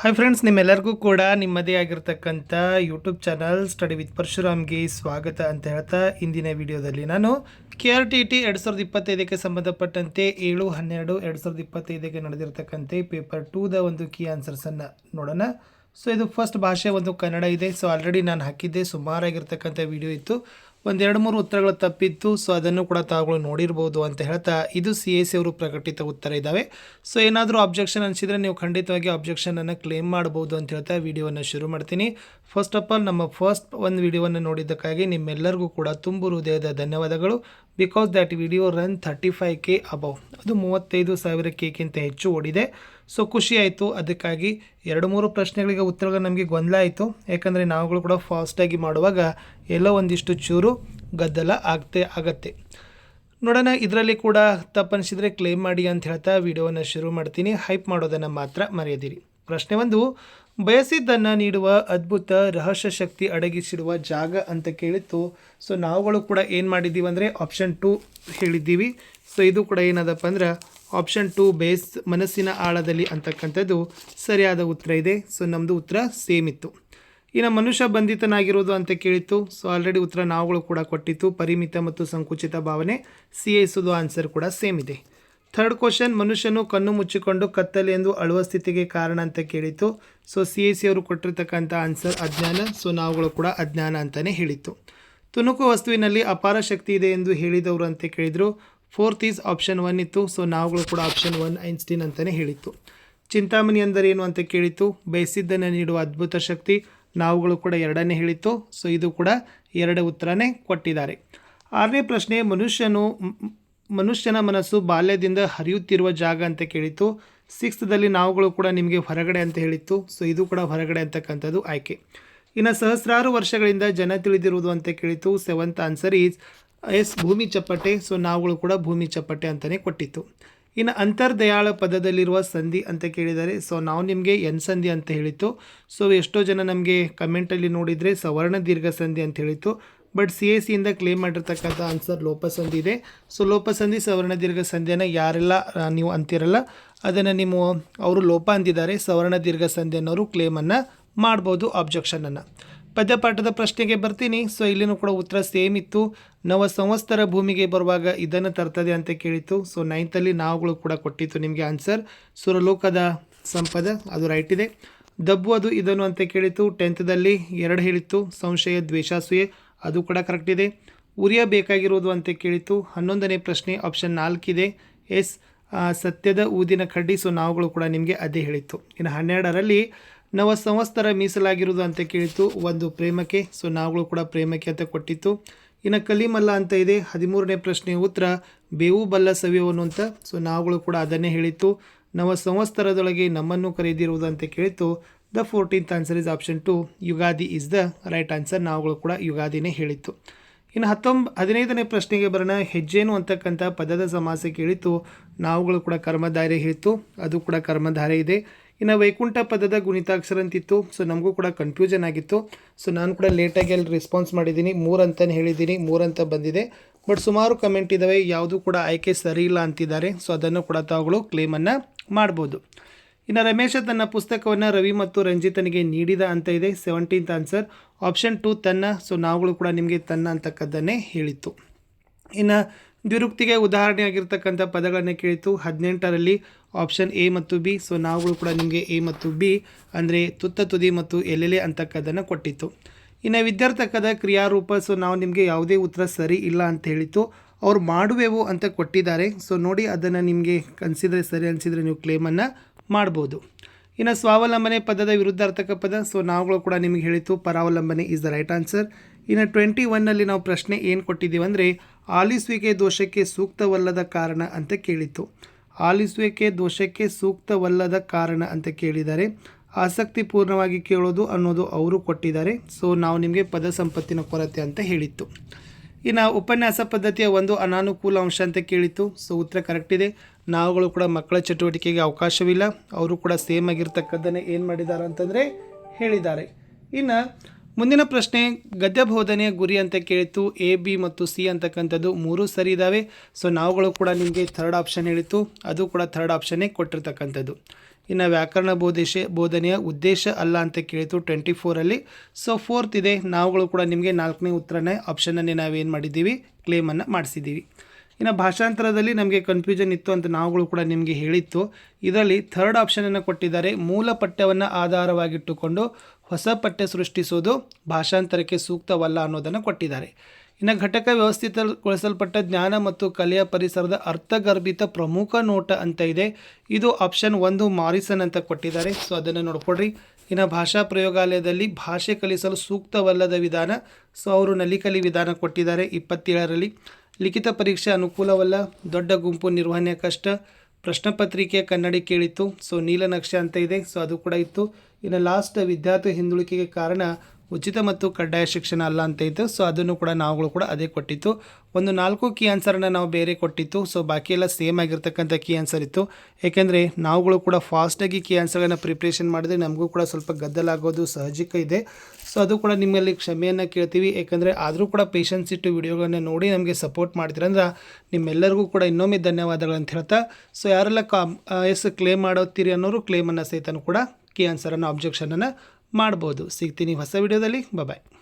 Hi friends ನಿಮ್ಮೆಲ್ಲರಿಗೂ ಕೂಡ ನಿಮ್ಮದೇ ಆಗಿರ್ತಕ್ಕಂಥ ಯೂಟ್ಯೂಬ್ ಚಾನಲ್ ಸ್ಟಡಿ ವಿತ್ ಪರಶುರಾಮ್ಗೆ ಸ್ವಾಗತ ಅಂತ ಹೇಳ್ತಾ ಇಂದಿನ ವಿಡಿಯೋದಲ್ಲಿ ನಾನು ಕೆ ಆರ್ ಟಿ ಟಿ ಎರಡು ಸಾವಿರದ ಇಪ್ಪತ್ತೈದಕ್ಕೆ ಸಂಬಂಧಪಟ್ಟಂತೆ ಏಳು, ಹನ್ನೆರಡು, ಎರಡು ಸಾವಿರದ ಇಪ್ಪತ್ತೈದಕ್ಕೆ ನಡೆದಿರ್ತಕ್ಕಂತೆ ಪೇಪರ್ ಟೂದ ಒಂದು ಕೀ ಆನ್ಸರ್ಸನ್ನು ನೋಡೋಣ. ಸೊ ಇದು ಫಸ್ಟ್ ಭಾಷೆ ಒಂದು ಕನ್ನಡ ಇದೆ. ಸೊ ಆಲ್ರೆಡಿ ನಾನು ಹಾಕಿದ್ದೆ. ಸುಮಾರಾಗಿರ್ತಕ್ಕಂಥ ವಿಡಿಯೋ ಇತ್ತು. ಒಂದೆರಡು ಮೂರು ಉತ್ತರಗಳು ತಪ್ಪಿತ್ತು ಸೊ ಅದನ್ನು ಕೂಡ ತಾವುಗಳು ನೋಡಿರ್ಬೋದು ಅಂತ ಹೇಳ್ತಾ ಇದು ಸಿ ಸಿ ಅವರು ಪ್ರಕಟಿತ ಉತ್ತರ ಇದ್ದಾವೆ ಸೊ ಏನಾದರೂ ಅಬ್ಜೆಕ್ಷನ್ ಅನಿಸಿದರೆ ನೀವು ಖಂಡಿತವಾಗಿ ಅಬ್ಜೆಕ್ಷನನ್ನು ಕ್ಲೇಮ್ ಮಾಡ್ಬೋದು ಅಂತ ಹೇಳ್ತಾ ವಿಡಿಯೋವನ್ನು ಶುರು ಮಾಡ್ತೀನಿ. ಫಸ್ಟ್ ಆಫ್ ಆಲ್ ನಮ್ಮ ಫಸ್ಟ್ ಒಂದು ವಿಡಿಯೋವನ್ನು ನೋಡಿದ್ದಕ್ಕಾಗಿ ನಿಮ್ಮೆಲ್ಲರಿಗೂ ಕೂಡ ತುಂಬು ಹೃದಯದ ಧನ್ಯವಾದಗಳು. Because that video run thirty five K above ಅದು ಮೂವತ್ತೈದು ಸಾವಿರ ಕೆಗಿಂತ ಹೆಚ್ಚು ಓಡಿದೆ. ಸೊ ಖುಷಿ ಆಯಿತು. ಅದಕ್ಕಾಗಿ ಎರಡು ಮೂರು ಪ್ರಶ್ನೆಗಳಿಗೆ ಉತ್ತರಗಳು ನಮಗೆ ಗೊಂದಲ ಆಯಿತು. ಯಾಕಂದರೆ ನಾವುಗಳು ಕೂಡ ಫಾಸ್ಟಾಗಿ ಮಾಡುವಾಗ ಎಲ್ಲೋ ಒಂದಿಷ್ಟು ಚೂರು ಗದ್ದಲ ಆಗ್ತೇ ಆಗತ್ತೆ. ನೋಡೋಣ, ಇದರಲ್ಲಿ ಕೂಡ ತಪ್ಪನಿಸಿದರೆ ಕ್ಲೇಮ್ ಮಾಡಿ ಅಂತ ಹೇಳ್ತಾ ವಿಡಿಯೋವನ್ನು ಶುರು ಮಾಡ್ತೀನಿ. ಹೈಪ್ ಮಾಡೋದನ್ನು ಮಾತ್ರ ಮರೆಯದಿರಿ. ಪ್ರಶ್ನೆ ಒಂದು, ಬಯಸಿದ್ದನ್ನು ನೀಡುವ ಅದ್ಭುತ ರಹಸ್ಯ ಶಕ್ತಿ ಅಡಗಿಸಿರುವ ಜಾಗ ಅಂತ ಕೇಳಿತ್ತು. ಸೊ ನಾವುಗಳು ಕೂಡ ಏನು ಮಾಡಿದ್ದೀವಿ ಅಂದರೆ ಆಪ್ಷನ್ ಟು ಹೇಳಿದ್ದೀವಿ. ಸೊ ಇದು ಕೂಡ ಏನದಪ್ಪ ಅಂದ್ರೆ ಆಪ್ಷನ್ ಟು ಬೇಸ್ ಮನಸ್ಸಿನ ಆಳದಲ್ಲಿ ಅಂತಕ್ಕಂಥದ್ದು ಸರಿಯಾದ ಉತ್ತರ ಇದೆ. ಸೊ ನಮ್ಮದು ಉತ್ತರ ಸೇಮ್ ಇತ್ತು. ಇನ್ನು ಮನುಷ್ಯ ಬಂಧಿತನಾಗಿರೋದು ಅಂತ ಕೇಳಿತ್ತು. ಸೊ ಆಲ್ರೆಡಿ ಉತ್ತರ ನಾವುಗಳು ಕೂಡ ಕೊಟ್ಟಿತ್ತು. ಪರಿಮಿತ ಮತ್ತು ಸಂಕುಚಿತ ಭಾವನೆ. ಸಿ ಎಸುದು ಆನ್ಸರ್ ಕೂಡ ಸೇಮ್ ಇದೆ. ಥರ್ಡ್ ಕ್ವಶನ್ ಮನುಷ್ಯನು ಕಣ್ಣು ಮುಚ್ಚಿಕೊಂಡು ಕತ್ತಲೆ ಎಂದು ಅಳುವ ಸ್ಥಿತಿಗೆ ಕಾರಣ ಅಂತ ಕೇಳಿತ್ತು ಸೊ ಸಿ ಎ ಸಿ ಅವರು ಕೊಟ್ಟಿರ್ತಕ್ಕಂಥ ಆನ್ಸರ್ ಅಜ್ಞಾನ. ಸೊ ನಾವುಗಳು ಕೂಡ ಅಜ್ಞಾನ ಅಂತಲೇ ಹೇಳಿತ್ತು. ತುಣುಕು ವಸ್ತುವಿನಲ್ಲಿ ಅಪಾರ ಶಕ್ತಿ ಇದೆ ಎಂದು ಹೇಳಿದವರು ಅಂತ ಕೇಳಿದರು. ಫೋರ್ತ್ ಈಸ್ ಆಪ್ಷನ್ ಒನ್ ಇತ್ತು. ಸೊ ನಾವುಗಳು ಕೂಡ ಆಪ್ಷನ್ ಒನ್ ಐನ್ಸ್ಟೀನ್ ಅಂತಲೇ ಹೇಳಿತ್ತು. ಚಿಂತಾಮಣಿ ಅಂದರೆ ಏನು ಅಂತ ಕೇಳಿತ್ತು ಬಯಸಿದ್ದನ್ನು ನೀಡುವ ಅದ್ಭುತ ಶಕ್ತಿ. ನಾವುಗಳು ಕೂಡ ಎರಡನೇ ಹೇಳಿತ್ತು. ಸೊ ಇದು ಕೂಡ ಎರಡು ಉತ್ತರನೇ ಕೊಟ್ಟಿದ್ದಾರೆ. ಆರನೇ ಪ್ರಶ್ನೆ, ಮನುಷ್ಯನು ಮನುಷ್ಯನ ಮನಸ್ಸು ಬಾಲ್ಯದಿಂದ ಹರಿಯುತ್ತಿರುವ ಜಾಗ ಅಂತ ಕೇಳಿತ್ತು. ಸಿಕ್ಸ್ತ್ದಲ್ಲಿ ನಾವುಗಳು ಕೂಡ ನಿಮಗೆ ಹೊರಗಡೆ ಅಂತ ಹೇಳಿತ್ತು. ಸೊ ಇದು ಕೂಡ ಹೊರಗಡೆ ಅಂತಕ್ಕಂಥದ್ದು ಆಯ್ಕೆ. ಇನ್ನು ಸಹಸ್ರಾರು ವರ್ಷಗಳಿಂದ ಜನ ತಿಳಿದಿರುವುದು ಅಂತ ಕೇಳಿತ್ತು. ಸೆವೆಂತ್ ಆನ್ಸರ್ ಈಸ್ ಎಸ್, ಭೂಮಿ ಚಪ್ಪಟೆ. ಸೊ ನಾವುಗಳು ಕೂಡ ಭೂಮಿ ಚಪ್ಪಟೆ ಅಂತಲೇ ಕೊಟ್ಟಿತ್ತು. ಇನ್ನು ಅಂತರ್ದಯಾಳ ಪದದಲ್ಲಿರುವ ಸಂಧಿ ಅಂತ ಕೇಳಿದರೆ ಸೊ ನಾವು ನಿಮಗೆ ಎನ್ ಸಂಧಿ ಅಂತ ಹೇಳಿತ್ತು. ಸೊ ಎಷ್ಟೋ ಜನ ನಮಗೆ ಕಮೆಂಟಲ್ಲಿ ನೋಡಿದರೆ ಸವರ್ಣ ದೀರ್ಘ ಸಂಧಿ ಅಂತ ಹೇಳಿತ್ತು. ಬಟ್ ಸಿ ಎ ಸಿಯಿಂದ ಕ್ಲೇಮ್ ಮಾಡಿರ್ತಕ್ಕಂಥ ಆನ್ಸರ್ ಲೋಪಸಂಧಿ ಇದೆ. ಸೊ ಲೋಪಸಂಧಿ ಸವರ್ಣ ದೀರ್ಘ ಸಂಧಿಯನ್ನು ಯಾರೆಲ್ಲ ನೀವು ಅಂತಿರಲ್ಲ, ಅದನ್ನು ನೀವು, ಅವರು ಲೋಪ ಅಂದಿದ್ದಾರೆ, ಸವರ್ಣ ದೀರ್ಘ ಸಂಧಿ ಅನ್ನೋರು ಕ್ಲೇಮನ್ನು ಮಾಡ್ಬೋದು ಆಬ್ಜೆಕ್ಷನನ್ನು ಪದ್ಯಪಾಠದ ಪ್ರಶ್ನೆಗೆ ಬರ್ತೀನಿ. ಸೊ ಇಲ್ಲಿನೂ ಕೂಡ ಉತ್ತರ ಸೇಮ್ ಇತ್ತು. ನವ ಸಂವತ್ಸರ ಭೂಮಿಗೆ ಬರುವಾಗ ಇದನ್ನು ತರ್ತದೆ ಅಂತ ಕೇಳಿತ್ತು. ಸೊ ನೈನ್ತಲ್ಲಿ ನಾವುಗಳು ಕೂಡ ಕೊಟ್ಟಿತ್ತು ನಿಮಗೆ ಆನ್ಸರ್ ಸುರಲೋಕದ ಸಂಪದ, ಅದು ರೈಟ್ ಇದೆ. ದಬ್ಬು ಅದು ಇದನ್ನು ಅಂತ ಕೇಳಿತ್ತು. ಟೆಂತ್ದಲ್ಲಿ ಎರಡು ಹೇಳಿತ್ತು. ಸಂಶಯ, ದ್ವೇಷಾಸೂಯೆ. ಅದು ಕೂಡ ಕರೆಕ್ಟ್ ಇದೆ. ಉರಿಯಬೇಕಾಗಿರೋದು ಅಂತ ಕೇಳಿತು. ಹನ್ನೊಂದನೇ ಪ್ರಶ್ನೆ ಆಪ್ಷನ್ ನಾಲ್ಕಿದೆ. ಎಸ್ ಸತ್ಯದ ಊದಿನ ಕಡ್ಡಿ ಸೊ ನಾವುಗಳು ಕೂಡ ನಿಮಗೆ ಅದೇ ಹೇಳಿತ್ತು. ಇನ್ನು ಹನ್ನೆರಡರಲ್ಲಿ ನವ ಸಂವತ್ಸರ ಮೀಸಲಾಗಿರುವುದು ಅಂತ ಕೇಳಿತು. ಒಂದು ಪ್ರೇಮಕ್ಕೆ ಸೊ ನಾವುಗಳು ಕೂಡ ಪ್ರೇಮಕ್ಕೆ ಅಂತ ಕೊಟ್ಟಿತ್ತು. ಇನ್ನು ಕಲಿಮಲ್ಲ ಅಂತ ಇದೆ. ಹದಿಮೂರನೇ ಪ್ರಶ್ನೆ ಉತ್ತರ, ಬೇವು ಬಲ್ಲ ಸವಿಯವನು ಅಂತ ಸೊ ನಾವುಗಳು ಕೂಡ ಅದನ್ನೇ ಹೇಳಿತ್ತು. ನವ ಸಂವತ್ಸರದೊಳಗೆ ನಮ್ಮನ್ನು ಕರೆದಿರುವುದು ಅಂತ ಕೇಳಿತ್ತು the fourteenth answer is option two Ugadi is the right answer ನಾವುಗಳು ಕೂಡ ಯುಗಾದಿನೇ ಹೇಳಿತ್ತು ಇನ್ನು ಹತ್ತೊಂಬ, ಹದಿನೈದನೇ ಪ್ರಶ್ನೆಗೆ ಬರೋಣ. ಹೆಜ್ಜೇನು ಅಂತಕ್ಕಂಥ ಪದದ ಸಮಾಸ ಕೇಳಿತ್ತು ನಾವುಗಳು ಕೂಡ ಕರ್ಮಧಾರೆ ಹೇಳಿತ್ತು. ಅದು ಕೂಡ ಕರ್ಮಧಾರೆ ಇದೆ. ಇನ್ನು ವೈಕುಂಠ ಪದದ ಗುಣಿತಾಕ್ಷರ ಅಂತಿತ್ತು ಸೊ ನಮಗೂ ಕೂಡ ಕನ್ಫ್ಯೂಷನ್ ಆಗಿತ್ತು. ಸೊ ನಾನು ಕೂಡ ಲೇಟಾಗಿ ಅಲ್ಲಿ ರೆಸ್ಪಾನ್ಸ್ ಮಾಡಿದ್ದೀನಿ. ಮೂರು ಅಂತಲೇ ಹೇಳಿದ್ದೀನಿ. ಮೂರಂತ ಬಂದಿದೆ. ಬಟ್ ಸುಮಾರು ಕಮೆಂಟ್ ಇದ್ದಾವೆ ಯಾವುದೂ ಕೂಡ ಆಯ್ಕೆ ಸರಿ ಇಲ್ಲ ಅಂತಿದ್ದಾರೆ. ಸೊ ಅದನ್ನು ಕೂಡ ತಾವುಗಳು ಕ್ಲೇಮನ್ನು ಮಾಡ್ಬೋದು. ಇನ್ನು ರಮೇಶ ತನ್ನ ಪುಸ್ತಕವನ್ನು ರವಿ ಮತ್ತು ರಂಜಿತನಿಗೆ ನೀಡಿದ ಅಂತ ಇದೆ. ಸೆವೆಂಟೀನ್ತ್ ಆನ್ಸರ್ ಆಪ್ಷನ್ ಟು ತನ್ನ. ಸೊ ನಾವುಗಳು ಕೂಡ ನಿಮಗೆ ತನ್ನ ಅಂತಕ್ಕದ್ದನ್ನೇ ಹೇಳಿತ್ತು. ಇನ್ನು ದ್ವಿರುಕ್ತಿಗೆ ಉದಾಹರಣೆ ಆಗಿರ್ತಕ್ಕಂಥ ಪದಗಳನ್ನು ಕೇಳಿತು ಹದಿನೆಂಟರಲ್ಲಿ ಆಪ್ಷನ್ ಎ ಮತ್ತು ಬಿ ಸೊ ನಾವುಗಳು ಕೂಡ ನಿಮಗೆ ಎ ಮತ್ತು ಬಿ ಅಂದರೆ ತುತ್ತ ತುದಿ ಮತ್ತು ಎಲ್ಲೆಲೆ ಅಂತಕ್ಕದ್ದನ್ನು ಕೊಟ್ಟಿತ್ತು. ಇನ್ನು ವಿದ್ಯಾರ್ಥಕದ ಕ್ರಿಯಾರೂಪ. ಸೊ ನಾವು ನಿಮಗೆ ಯಾವುದೇ ಉತ್ತರ ಸರಿ ಇಲ್ಲ ಅಂತ ಹೇಳಿತ್ತು. ಅವ್ರು ಮಾಡುವೆವು ಅಂತ ಕೊಟ್ಟಿದ್ದಾರೆ. ಸೊ ನೋಡಿ ಅದನ್ನು ನಿಮಗೆ ಕನ್ಸಿದ್ರೆ ಸರಿ ಅನಿಸಿದರೆ ನೀವು ಕ್ಲೇಮನ್ನು ಮಾಡ್ಬೋದು. ಇನ್ನು ಸ್ವಾವಲಂಬನೆ ಪದದ ವಿರುದ್ಧಾರ್ಥಕ ಪದ ಸೊ ನಾವುಗಳು ಕೂಡ ನಿಮಗೆ ಹೇಳಿತ್ತು ಪರಾವಲಂಬನೆ ಇಸ್ ದ ರೈಟ್ ಆನ್ಸರ್ ಇನ್ನು ಟ್ವೆಂಟಿ ಒನ್ನಲ್ಲಿ ನಾವು ಪ್ರಶ್ನೆ ಏನು ಕೊಟ್ಟಿದ್ದೀವಿ ಅಂದರೆ, ಆಲಿಸುವಿಕೆ ದೋಷಕ್ಕೆ ಸೂಕ್ತವಲ್ಲದ ಕಾರಣ ಅಂತ ಕೇಳಿತ್ತು ಆಲಿಸುವಿಕೆ ದೋಷಕ್ಕೆ ಸೂಕ್ತವಲ್ಲದ ಕಾರಣ ಅಂತ ಕೇಳಿದ್ದಾರೆ ಆಸಕ್ತಿಪೂರ್ಣವಾಗಿ ಕೇಳೋದು ಅನ್ನೋದು ಅವರು ಕೊಟ್ಟಿದ್ದಾರೆ. ಸೊ ನಾವು ನಿಮಗೆ ಪದ ಸಂಪತ್ತಿನ ಕೊರತೆ ಅಂತ ಹೇಳಿತ್ತು ಇನ್ನು ಉಪನ್ಯಾಸ ಪದ್ಧತಿಯ ಒಂದು ಅನಾನುಕೂಲ ಅಂಶ ಅಂತ ಕೇಳಿತ್ತು. ಸೊ ಉತ್ತರ ಕರೆಕ್ಟ್ ಇದೆ. ನಾವುಗಳು ಕೂಡ ಮಕ್ಕಳ ಚಟುವಟಿಕೆಗೆ ಅವಕಾಶವಿಲ್ಲ. ಅವರು ಕೂಡ ಸೇಮ್ ಆಗಿರ್ತಕ್ಕದ್ದನ್ನೇ ಏನು ಮಾಡಿದ್ದಾರೆ ಅಂತಂದರೆ ಹೇಳಿದ್ದಾರೆ. ಇನ್ನು ಮುಂದಿನ ಪ್ರಶ್ನೆ ಗದ್ಯ ಬೋಧನೆಯ ಗುರಿ ಅಂತ ಕೇಳಿತ್ತು, ಎ, ಬಿ ಮತ್ತು ಸಿ ಅಂತಕ್ಕಂಥದ್ದು ಮೂರು ಸರಿ ಇದ್ದಾವೆ ಸೊ ನಾವುಗಳು ಕೂಡ ನಿಮಗೆ ಥರ್ಡ್ ಆಪ್ಷನ್ ಹೇಳಿತ್ತು. ಅದು ಕೂಡ ಥರ್ಡ್ ಆಪ್ಷನ್ನೇ ಕೊಟ್ಟಿರ್ತಕ್ಕಂಥದ್ದು. ಇನ್ನು ವ್ಯಾಕರಣ ಬೋಧೇಶ, ಬೋಧನೆಯ ಉದ್ದೇಶ ಅಲ್ಲ ಅಂತ ಕೇಳಿತು ಟ್ವೆಂಟಿ ಫೋರಲ್ಲಿ ಸೊ ಫೋರ್ತ್ ಇದೆ. ನಾವುಗಳು ಕೂಡ ನಿಮಗೆ ನಾಲ್ಕನೇ ಉತ್ತರನೇ ಆಪ್ಷನನ್ನೇ ನಾವೇನು ಮಾಡಿದ್ದೀವಿ? ಕ್ಲೇಮನ್ನು ಮಾಡಿಸಿದ್ದೀವಿ. ಇನ್ನು ಭಾಷಾಂತರದಲ್ಲಿ ನಮಗೆ ಕನ್ಫ್ಯೂಷನ್ ಇತ್ತು ಅಂತ ನಾವುಗಳು ಕೂಡ ನಿಮಗೆ ಹೇಳಿತ್ತು. ಇದರಲ್ಲಿ ಥರ್ಡ್ ಆಪ್ಷನನ್ನು ಕೊಟ್ಟಿದ್ದಾರೆ. ಮೂಲ ಪಠ್ಯವನ್ನು ಆಧಾರವಾಗಿಟ್ಟುಕೊಂಡು ಹೊಸ ಪಠ್ಯ ಸೃಷ್ಟಿಸೋದು ಭಾಷಾಂತರಕ್ಕೆ ಸೂಕ್ತವಲ್ಲ ಅನ್ನೋದನ್ನು ಕೊಟ್ಟಿದ್ದಾರೆ. ಇನ್ನು ಘಟಕ ವ್ಯವಸ್ಥಿತಗೊಳಿಸಲ್ಪಟ್ಟ ಜ್ಞಾನ ಮತ್ತು ಕಲೆಯ ಪರಿಸರದ ಅರ್ಥಗರ್ಭಿತ ಪ್ರಮುಖ ನೋಟ ಅಂತ ಇದೆ. ಇದು ಆಪ್ಷನ್ ಒಂದು ಮಾರಿಸನ್ ಅಂತ ಕೊಟ್ಟಿದ್ದಾರೆ. ಸೊ ಅದನ್ನು ನೋಡ್ಕೊಡ್ರಿ ಇನ್ನು ಭಾಷಾ ಪ್ರಯೋಗಾಲಯದಲ್ಲಿ ಭಾಷೆ ಕಲಿಸಲು ಸೂಕ್ತವಲ್ಲದ ವಿಧಾನ ಸೊ ಅವರು ನಲಿಕಲಿ ವಿಧಾನ ಕೊಟ್ಟಿದ್ದಾರೆ ಇಪ್ಪತ್ತೇಳರಲ್ಲಿ. ಲಿಖಿತ ಪರೀಕ್ಷೆ ಅನುಕೂಲವಲ್ಲ, ದೊಡ್ಡ ಗುಂಪು ನಿರ್ವಹಣೆ ಕಷ್ಟ. ಪ್ರಶ್ನೆ ಪತ್ರಿಕೆ ಕನ್ನಡಿ ಕೇಳಿತ್ತು. ಸೊ ನೀಲನಕ್ಷೆ ಅಂತ ಇದೆ. ಸೊ ಅದು ಕೂಡ ಇತ್ತು. ಇನ್ನು ಲಾಸ್ಟ್ ವಿದ್ಯಾರ್ಥಿ ಹಿಂದುಳಿಕೆಗೆ ಕಾರಣ ಉಚಿತ ಮತ್ತು ಕಡ್ಡಾಯ ಶಿಕ್ಷಣ ಅಲ್ಲ ಅಂತ ಇತ್ತು. ಸೊ ಅದನ್ನು ಕೂಡ ನಾವುಗಳು ಕೂಡ ಅದೇ ಕೊಟ್ಟಿತ್ತು. ಒಂದು ನಾಲ್ಕು ಕೀ ಆನ್ಸರನ್ನು ನಾವು ಬೇರೆ ಕೊಟ್ಟಿತ್ತು. ಸೊ ಬಾಕಿ ಎಲ್ಲ ಸೇಮ್ ಆಗಿರ್ತಕ್ಕಂಥ ಕೀ ಆನ್ಸರ್ ಇತ್ತು. ಏಕೆಂದರೆ ನಾವುಗಳು ಕೂಡ ಫಾಸ್ಟಾಗಿ ಕೀ ಆನ್ಸರ್ಗಳನ್ನು ಪ್ರಿಪ್ರೇಷನ್ ಮಾಡಿದ್ರೆ ನಮಗೂ ಕೂಡ ಸ್ವಲ್ಪ ಗದ್ದಲಾಗೋದು ಸಹಜಿಕ ಇದೆ. ಸೊ ಅದು ಕೂಡ ನಿಮ್ಮಲ್ಲಿ ಕ್ಷಮೆಯನ್ನು ಕೇಳ್ತೀವಿ. ಏಕೆಂದರೆ ಆದರೂ ಕೂಡ ಪೇಷನ್ಸ್ ಇಟ್ಟು ವಿಡಿಯೋಗಳನ್ನ ನೋಡಿ ನಮಗೆ ಸಪೋರ್ಟ್ ಮಾಡ್ತೀರಂದ್ರೆ ನಿಮ್ಮೆಲ್ಲರಿಗೂ ಕೂಡ ಇನ್ನೊಮ್ಮೆ ಧನ್ಯವಾದಗಳು ಅಂತ ಹೇಳ್ತಾ. ಸೊ ಯಾರೆಲ್ಲ ಕಾ ಎಸ್ ಕ್ಲೇಮ್ ಮಾಡೋತ್ತೀರಿ ಅನ್ನೋರು ಕ್ಲೇಮನ್ನು ಸಹಿತ ಕೂಡ ಕೀ ಆನ್ಸರನ್ನು ಅಬ್ಜೆಕ್ಷನನ್ನು ಮಾಡ್ಬೋದು. ಸಿಗ್ತೀನಿ ಹೊಸ ವಿಡಿಯೋದಲ್ಲಿ. ಬಾಯ್